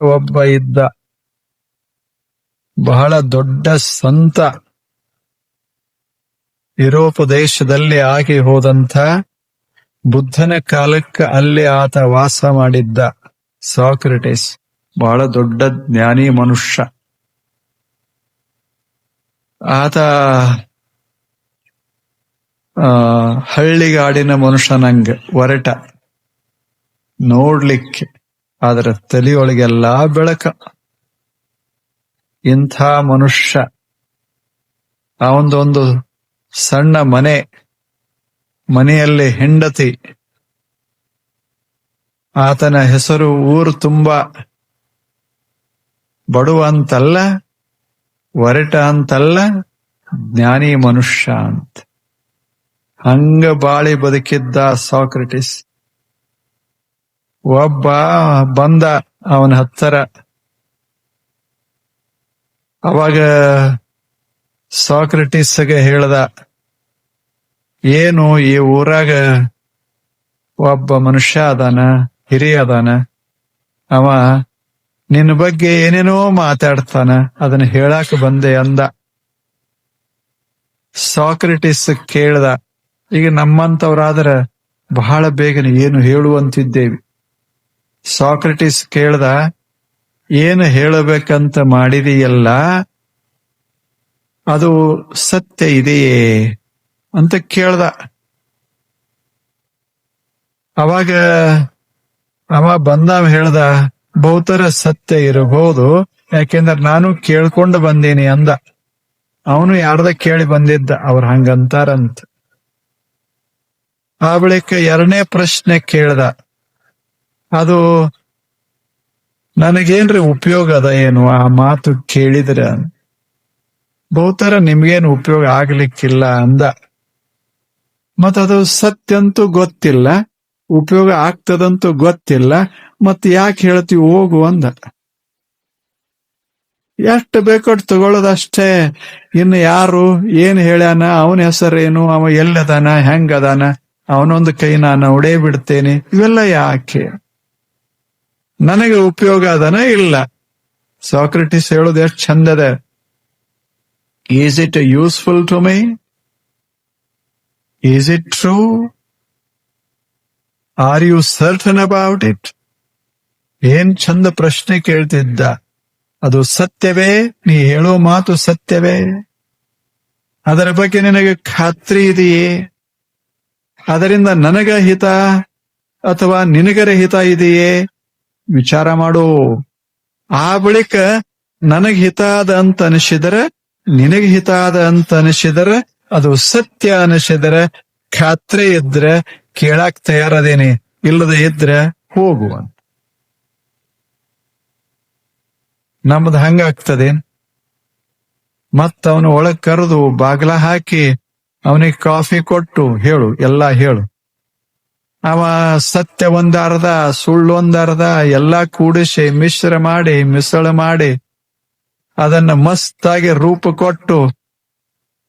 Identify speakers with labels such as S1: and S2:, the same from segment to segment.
S1: ಒಬ್ಬ ಇದ್ದ ಬಹಳ ದೊಡ್ಡ ಸಂತ ಯುರೋಪ್ ದೇಶದಲ್ಲಿ ಆಗಿ ಹೋದಂಥ ಬುದ್ಧನ ಕಾಲಕ್ಕೆ ಅಲ್ಲಿ ಆತ ವಾಸ ಮಾಡಿದ್ದ ಸಾಕ್ರೆಟಿಸ್. ಬಹಳ ದೊಡ್ಡ ಜ್ಞಾನಿ ಮನುಷ್ಯ. ಆತ, ಆ, ಹಳ್ಳಿಗಾಡಿನ ಮನುಷ್ಯನಂಗ ಒರಟ. ನೋಡ್ಲಿಕ್ಕೆ. ಆದ್ರ ತಲೆಯೊಳಗೆಲ್ಲ ಬೆಳಕ. ಇಂಥ ಮನುಷ್ಯ, ಅವಂದೊಂದು ಸಣ್ಣ ಮನೆ, ಮನೆಯಲ್ಲಿ ಹೆಂಡತಿ, ಆತನ ಹೆಸರು ಊರು ತುಂಬಾ ಬಡವ ಅಂತಲ್ಲ ಒರಟ ಅಂತಲ್ಲ, ಜ್ಞಾನಿ ಮನುಷ್ಯ ಅಂತ. ಹಂಗ ಬಾಳಿ ಬದುಕಿದ್ದ ಸಾಕ್ರೆಟಿಸ್. ಒಬ್ಬ ಬಂದ ಅವನ ಹತ್ತರ. ಅವಾಗ ಸಾಕ್ರೆಟಿಸ್ಗೆ ಹೇಳ್ದ, ಏನು ಈ ಊರಾಗ ಒಬ್ಬ ಮನುಷ್ಯ ಅದಾನ, ಹಿರಿಯ ಅದಾನ? ಅವ ನಿನ್ನ ಬಗ್ಗೆ ಏನೇನೋ ಮಾತಾಡ್ತಾನ, ಅದನ್ನ ಹೇಳಾಕ ಬಂದೆ ಅಂದ. ಸಾಕ್ರೆಟಿಸ್ ಕೇಳ್ದ, ಈಗ ನಮ್ಮಂತವ್ರಾದ್ರ ಬಹಳ ಬೇಗನೆ ಏನು ಹೇಳುವಂತಿದ್ದೇವಿ. ಸಾಕ್ರೆಟಿಸ್ ಕೇಳ್ದ, ಏನು ಹೇಳಬೇಕಂತ ಮಾಡಿದೆಯಲ್ಲ, ಅದು ಸತ್ಯ ಇದೆಯೇ? ಅಂತ ಕೇಳ್ದ. ಅವಾಗ ಅವ ಬಂದವ ಹೇಳ್ದ ಬಹುತರ ಸತ್ಯ ಇರಬಹುದು, ಯಾಕೆಂದ್ರೆ ನಾನು ಕೇಳ್ಕೊಂಡು ಬಂದೀನಿ ಅಂದ. ಅವನು ಯಾರ್ದ ಕೇಳಿ ಬಂದಿದ್ದ, ಅವ್ರ ಹಂಗಂತಾರಂತ. ಆ ಬಳಿಕ ಎರಡನೇ ಪ್ರಶ್ನೆ ಕೇಳ್ದ ಅದು ನನಗೇನ್ರಿ ಉಪಯೋಗ ಅದ ಏನು? ಆ ಮಾತು ಕೇಳಿದ್ರ ಬಹುತರ ನಿಮ್ಗೇನು ಉಪಯೋಗ ಆಗ್ಲಿಕ್ಕಿಲ್ಲ ಅಂದ. ಮತ್ತದು ಸತ್ಯಂತೂ ಗೊತ್ತಿಲ್ಲ, ಉಪಯೋಗ ಆಗ್ತದಂತೂ ಗೊತ್ತಿಲ್ಲ, ಮತ್ ಯಾಕೆ ಹೇಳ್ತೀವಿ ಹೋಗು ಅಂದ. ಎಷ್ಟು ಬೇಕಟ್ಟು ತಗೊಳ್ಳೋದಷ್ಟೇ ಇನ್ನು ಯಾರು ಏನ್ ಹೇಳ್ಯಾನ, ಅವನ ಹೆಸರೇನು, ಅವ ಎಲ್ಲದಾನ, ಹೆಂಗದಾನ, ಅವನೊಂದು ಕೈ ನಾನು ಒಡೇ ಬಿಡ್ತೇನೆ ಇವೆಲ್ಲ ಯಾಕೆ? ನನಗೆ ಉಪಯೋಗ ಅದನ ಇಲ್ಲ. ಸಾಕ್ರೆಟಿಸ್ ಹೇಳೋದು ಎಷ್ಟು ಚಂದದ is it useful to my is it true are you certain about it ಏನ್ ಚಂದ ಪ್ರಶ್ನೆ ಕೇಳ್ತಿದ್ದ. ಅದು ಸತ್ಯವೇ? ನೀ ಹೇಳೋ ಮಾತು ಸತ್ಯವೇ? ಅದರ ಬಗ್ಗೆ ನಿನಗೆ ಖಾತ್ರಿ ಇದೆಯೇ? ಅದರಿಂದ ನನಗ ಹಿತ ಅಥವಾ ನಿನಗರ ಹಿತ ಇದೆಯೇ? ವಿಚಾರ ಮಾಡು. ಆ ಬಳಿಕ ನನಗ್ ಹಿತ ಆದ ಅಂತ ಅನಿಸಿದರೆ, ನಿನಗೆ ಹಿತ ಆದ ಅಂತ ಅನಿಸಿದರೆ, ಅದು ಸತ್ಯ ಅನಿಸಿದರೆ, ಖಾತ್ರಿ ಇದ್ರೆ ಕೇಳಕ್ ತಯಾರದೇನೆ. ಇಲ್ಲದೆ ಇದ್ರೆ ಹೋಗು ಅಂತ. ನಮ್ದು ಹಂಗಾಗ್ತದೆ. ಮತ್ತ ಒಳಗ್ ಕರೆದು ಬಾಗ್ಲ ಹಾಕಿ, ಅವನಿಗೆ ಕಾಫಿ ಕೊಟ್ಟು ಹೇಳು, ಎಲ್ಲಾ ಹೇಳು. ಅವ ಸತ್ಯ ಒಂದರ್ಧ, ಸುಳ್ಳು ಒಂದರ್ಧ, ಎಲ್ಲಾ ಕೂಡಿಸಿ ಮಿಶ್ರ ಮಾಡಿ, ಮಿಸಳ ಮಾಡಿ ಅದನ್ನ ಮಸ್ತಾಗಿ ರೂಪ ಕೊಟ್ಟು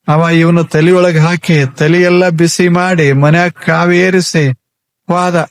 S1: ಅವ ಇವನು ತಲೆಯೊಳಗೆ ಹಾಕಿ, ತಲೆಯೆಲ್ಲ ಬಿಸಿ ಮಾಡಿ, ಮನ್ಯಾಗ ಕಾವೇರಿಸಿ ಹೋದ